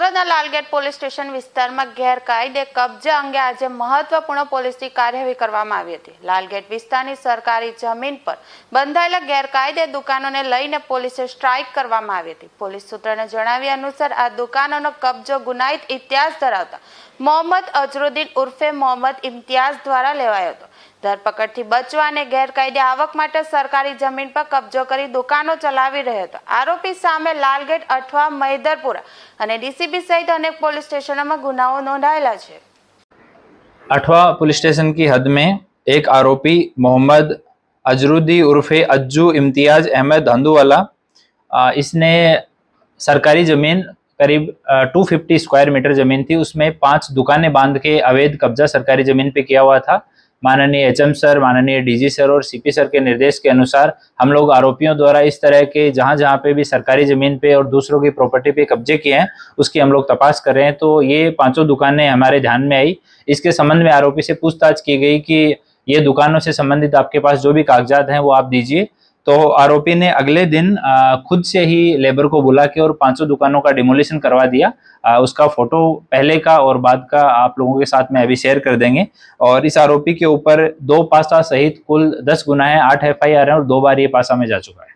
બોટાદના Lalgate police station વિસ્તારમાં ગેરકાયદે કબજા અંગે આજે મહત્વપૂર્ણ પોલીસની કાર્યવાહી કરવામાં આવી હતી. લાલગેટ વિસ્તારની સરકારી જમીન પર બંધાયેલા ગેરકાયદે દુકાનોને લઈને પોલીસે સ્ટ્રાઇક કરવામાં આવી હતી. પોલીસ સૂત્રોને જણાવ્યા અનુસાર, આ દુકાનોનો કબજો ગુનાહિત ઇતિહાસ ધરાવતા મોહમ્મદ અઝરુદ્દીન ઉર્ફે મોહમ્મદ ઇમ્તિયાઝ દ્વારા લેવાયો હતો. ધરપકડથી બચવા અને ગેરકાયદે આવક માટે સરકારી જમીન પર કબજો કરી દુકાનો ચલાવી રહ્યો હતો આરોપી સામે લાલગેટ અઠવા મહિધરપુરા અને ડીસીબી સહિત અનેક પોલીસ સ્ટેશનોમાં ગુનાઓ નોંધાયેલા છે अठवा पुलिस स्टेशन की हद में एक आरोपी मोहम्मद अजरुद्दी उर्फे अज्जू इम्तियाज अहमद हंदूवाला अ, इसने सरकारी ज़मीन करीब टू फिफ्टी स्क्वायर मीटर ज़मीन थी उसमें पांच दुकानें बांध के अवैध कब्जा सरकारी ज़मीन पे किया हुआ था माननीय एचएम सर, माननीय डीजी सर और सीपी सर के निर्देश के अनुसार हम लोग आरोपियों द्वारा इस तरह के जहाँ जहाँ पे भी सरकारी ज़मीन पे और दूसरों की प्रॉपर्टी पे कब्जे किए हैं, उसकी हम लोग तपास कर रहे हैं। तो ये पाँचों दुकानें हमारे ध्यान में आई। इसके संबंध में आरोपी से पूछताछ की गई कि ये दुकानों से संबंधित आपके पास जो भी कागजात हैं वो आप दीजिए। तो आरोपी ने अगले दिन खुद से ही लेबर को बुला के और पाँचों दुकानों का डिमोलिशन करवा दिया। उसका फ़ोटो पहले का और बाद का आप लोगों के साथ में अभी शेयर कर देंगे। और इस आरोपी के ऊपर दो पासा सहित कुल दस गुना है आठ एफ़ आई आर है और दो बार ये पासा में जा चुका है।